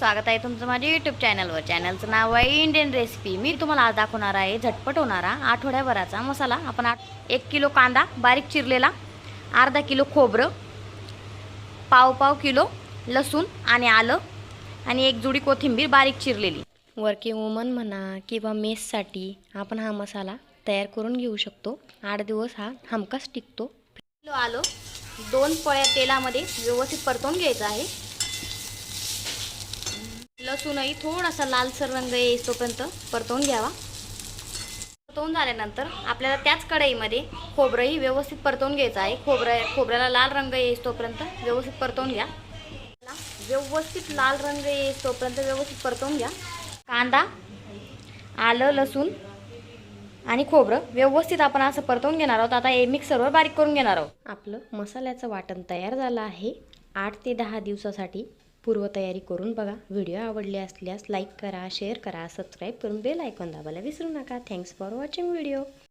स्वागत आहे तुमचं माझ्या यूट्यूब चॅनलवर चॅनलचं नाव आहे इंडियन रेसिपी मी तुम्हाला आज दाखवणार आहे झटपट होणारा आठवड्याभराचा मसाला. आपण आठ एक किलो कांदा बारीक चिरलेला अर्धा किलो खोबरं पाव पाव किलो लसूण आणि आलं आणि एक जुडी कोथिंबीर बारीक चिरलेली. वर्किंग वुमन म्हणा किंवा मेससाठी आपण हा मसाला तयार करून घेऊ शकतो. आठ दिवस हा हमखास टिकतो. किलो आलं. दोन पळ्या तेलामध्ये व्यवस्थित परतवून घ्यायचं आहे. लसूणही थोडासा लालसर रंग येईस्तोपर्यंत परतवून घ्यावा. परतवून झाल्यानंतर आपल्याला त्याच कढईमध्ये खोबरंही व्यवस्थित परतवून घ्यायचं आहे. खोबरं खोबऱ्याला लाल रंग येईस्तोपर्यंत व्यवस्थित परतवून घ्या. व्यवस्थित लाल रंग येईस्तोपर्यंत व्यवस्थित परतवून घ्या. कांदा आलं लसूण आणि खोबरं व्यवस्थित आपण असं परतवून घेणार आहोत. आता हे मिक्सरवर बारीक करून घेणार आहोत. आपलं मसाल्याचं वाटण तयार झालं आहे. आठ ते दहा दिवसासाठी पूर्वतयारी करून बघा. व्हिडिओ आवडले असल्यास लाईक करा शेअर करा सबस्क्राईब करून बेल आयकॉन दाबायला विसरू नका. Thanks for watching video.